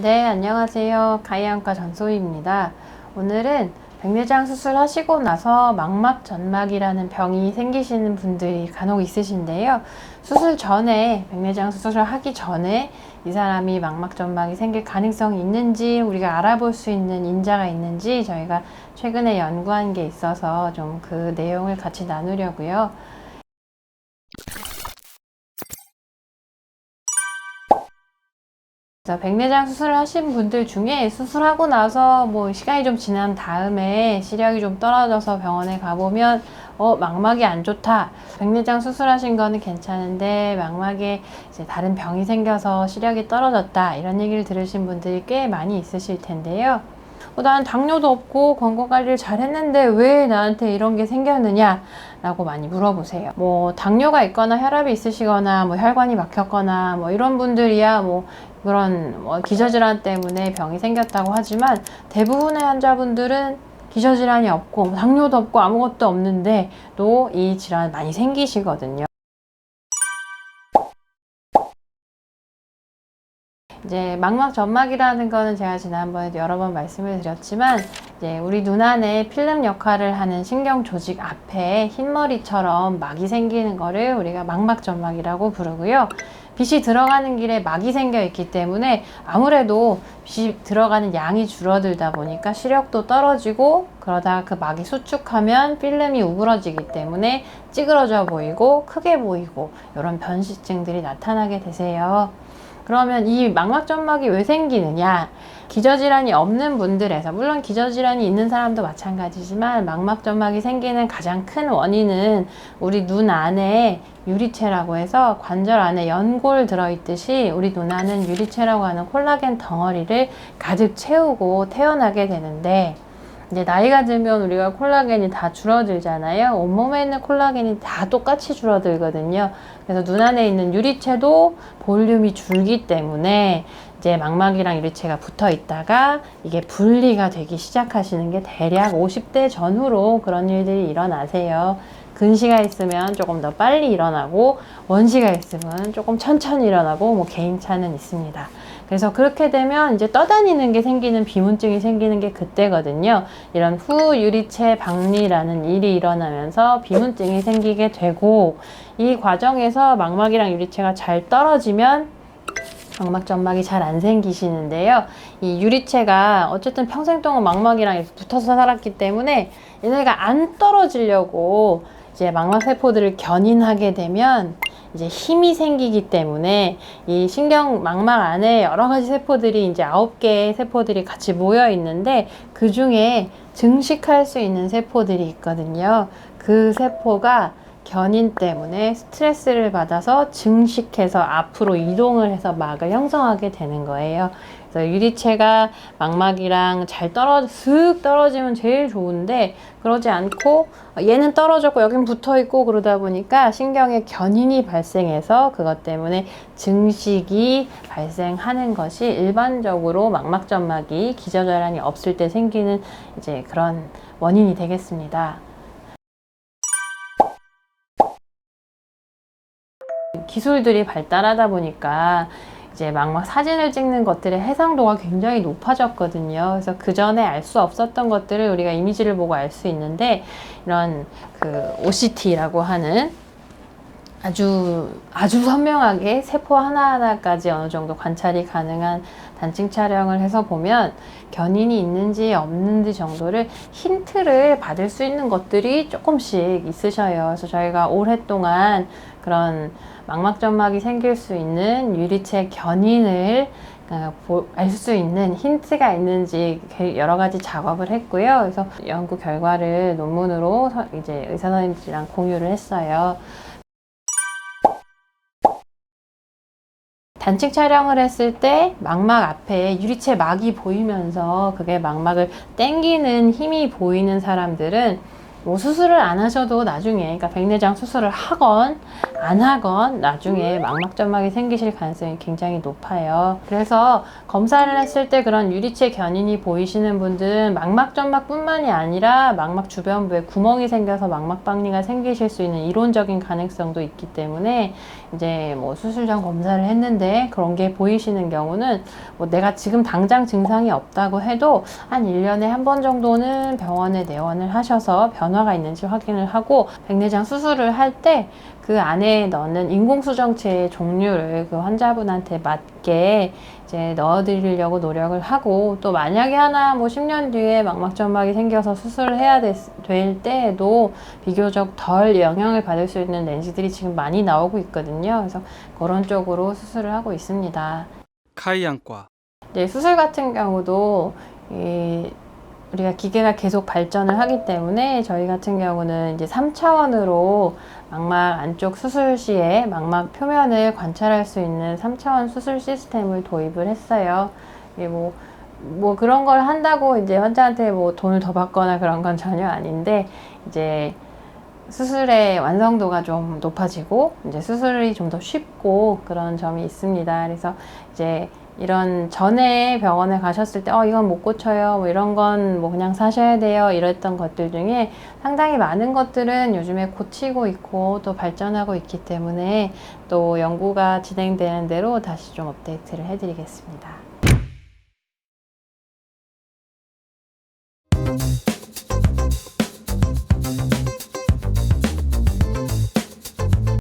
네, 안녕하세요. 가이안과 전소희입니다. 오늘은 백내장 수술하시고 나서 망막 전막이라는 병이 생기시는 분들이 간혹 있으신데요. 수술 전에, 백내장 수술을 하기 전에 이 사람이 망막 전막이 생길 가능성이 있는지 우리가 알아볼 수 있는 인자가 있는지 저희가 최근에 연구한 게 있어서 좀 그 내용을 같이 나누려고요. 그래서 백내장 수술을 하신 분들 중에 수술하고 나서 뭐 시간이 좀 지난 다음에 시력이 좀 떨어져서 병원에 가보면 어 망막이 안 좋다 백내장 수술하신 거는 괜찮은데 망막에 이제 다른 병이 생겨서 시력이 떨어졌다 이런 얘기를 들으신 분들이 꽤 많이 있으실 텐데요. 어, 난 당뇨도 없고 건강 관리를 잘 했는데 왜 나한테 이런 게 생겼느냐 라고 많이 물어보세요. 뭐 당뇨가 있거나 혈압이 있으시거나 뭐 혈관이 막혔거나 뭐 이런 분들이야 뭐 그런 뭐 기저질환 때문에 병이 생겼다고 하지만 대부분의 환자분들은 기저질환이 없고 뭐 당뇨도 없고 아무것도 없는데 또 이 질환 많이 생기시거든요. 이제 망막 점막이라는 거는 제가 지난번에도 여러 번 말씀을 드렸지만 이제 우리 눈 안에 필름 역할을 하는 신경 조직 앞에 흰머리처럼 막이 생기는 거를 우리가 망막 점막이라고 부르고요. 빛이 들어가는 길에 막이 생겨 있기 때문에 아무래도 빛이 들어가는 양이 줄어들다 보니까 시력도 떨어지고 그러다가 그 막이 수축하면 필름이 우그러지기 때문에 찌그러져 보이고 크게 보이고 이런 변시증들이 나타나게 되세요. 그러면 이 망막점막이 왜 생기느냐? 기저질환이 없는 분들에서, 물론 기저질환이 있는 사람도 마찬가지지만, 망막점막이 생기는 가장 큰 원인은 우리 눈 안에 유리체라고 해서 관절 안에 연골 들어있듯이 우리 눈 안은 유리체라고 하는 콜라겐 덩어리를 가득 채우고 태어나게 되는데, 이제 나이가 들면 우리가 콜라겐이 다 줄어들잖아요. 온몸에 있는 콜라겐이 다 똑같이 줄어들거든요. 그래서 눈 안에 있는 유리체도 볼륨이 줄기 때문에 이제 망막이랑 유리체가 붙어 있다가 이게 분리가 되기 시작하시는 게 대략 50대 전후로 그런 일들이 일어나세요. 근시가 있으면 조금 더 빨리 일어나고 원시가 있으면 조금 천천히 일어나고 뭐 개인차는 있습니다. 그래서 그렇게 되면 이제 떠다니는 게 생기는 비문증이 생기는 게 그때거든요. 이런 후유리체 박리라는 일이 일어나면서 비문증이 생기게 되고 이 과정에서 망막이랑 유리체가 잘 떨어지면 망막 점막이 잘 안 생기시는데요. 이 유리체가 어쨌든 평생 동안 망막이랑 붙어서 살았기 때문에 얘네가 안 떨어지려고 이제 망막 세포들을 견인하게 되면 이제 힘이 생기기 때문에 이 신경 망막 안에 여러 가지 세포들이 이제 아홉 개의 세포들이 같이 모여 있는데 그 중에 증식할 수 있는 세포들이 있거든요. 그 세포가 견인 때문에 스트레스를 받아서 증식해서 앞으로 이동을 해서 막을 형성하게 되는 거예요. 그래서 유리체가 망막이랑 잘 떨어, 슥 떨어지면 제일 좋은데, 그러지 않고, 얘는 떨어졌고, 여긴 붙어 있고, 그러다 보니까 신경에 견인이 발생해서 그것 때문에 증식이 발생하는 것이 일반적으로 망막점막이 기저질환이 없을 때 생기는 이제 그런 원인이 되겠습니다. 기술들이 발달하다 보니까 이제 막막 사진을 찍는 것들의 해상도가 굉장히 높아졌거든요. 그래서 그 전에 알 수 없었던 것들을 우리가 이미지를 보고 알 수 있는데 이런 그 OCT라고 하는 아주 아주 선명하게 세포 하나하나까지 어느 정도 관찰이 가능한 단층 촬영을 해서 보면 견인이 있는지 없는지 정도를 힌트를 받을 수 있는 것들이 조금씩 있으셔요. 그래서 저희가 오랫동안 그런 망막점막이 생길 수 있는 유리체 견인을 어, 알수 있는 힌트가 있는지 여러 가지 작업을 했고요. 그래서 연구 결과를 논문으로 이제 의사 선생님들이랑 공유를 했어요. 단층 촬영을 했을 때 망막 앞에 유리체 막이 보이면서 그게 망막을 땡기는 힘이 보이는 사람들은 뭐 수술을 안 하셔도 나중에 그러니까 백내장 수술을 하건 안 하건 나중에 망막점막이 생기실 가능성이 굉장히 높아요. 그래서 검사를 했을 때 그런 유리체 견인이 보이시는 분들은 망막점막뿐만이 아니라 망막 주변부에 구멍이 생겨서 망막박리가 생기실 수 있는 이론적인 가능성도 있기 때문에 이제 뭐 수술 전 검사를 했는데 그런 게 보이시는 경우는 뭐 내가 지금 당장 증상이 없다고 해도 한 1년에 한 번 정도는 병원에 내원을 하셔서 변 화가 있는지 확인을 하고 백내장 수술을 할 때 그 안에 넣는 인공수정체의 종류를 그 환자분한테 맞게 이제 넣어드리려고 노력을 하고 또 만약에 하나 뭐 10년 뒤에 망막점막이 생겨서 수술을 해야 될, 될 때에도 비교적 덜 영향을 받을 수 있는 렌즈들이 지금 많이 나오고 있거든요. 그래서 그런 쪽으로 수술을 하고 있습니다. 카이안과 이제 수술 같은 경우도 이 우리가 기계가 계속 발전을 하기 때문에 저희 같은 경우는 이제 3차원으로 망막 안쪽 수술 시에 망막 표면을 관찰할 수 있는 3차원 수술 시스템을 도입을 했어요. 뭐, 뭐 그런 걸 한다고 이제 환자한테 뭐 돈을 더 받거나 그런 건 전혀 아닌데 이제 수술의 완성도가 좀 높아지고 이제 수술이 좀 더 쉽고 그런 점이 있습니다. 그래서 이제 이런 전에 병원에 가셨을 때, 어, 이건 못 고쳐요. 뭐 이런 건 뭐 그냥 사셔야 돼요. 이랬던 것들 중에 상당히 많은 것들은 요즘에 고치고 있고 또 발전하고 있기 때문에 또 연구가 진행되는 대로 다시 좀 업데이트를 해드리겠습니다.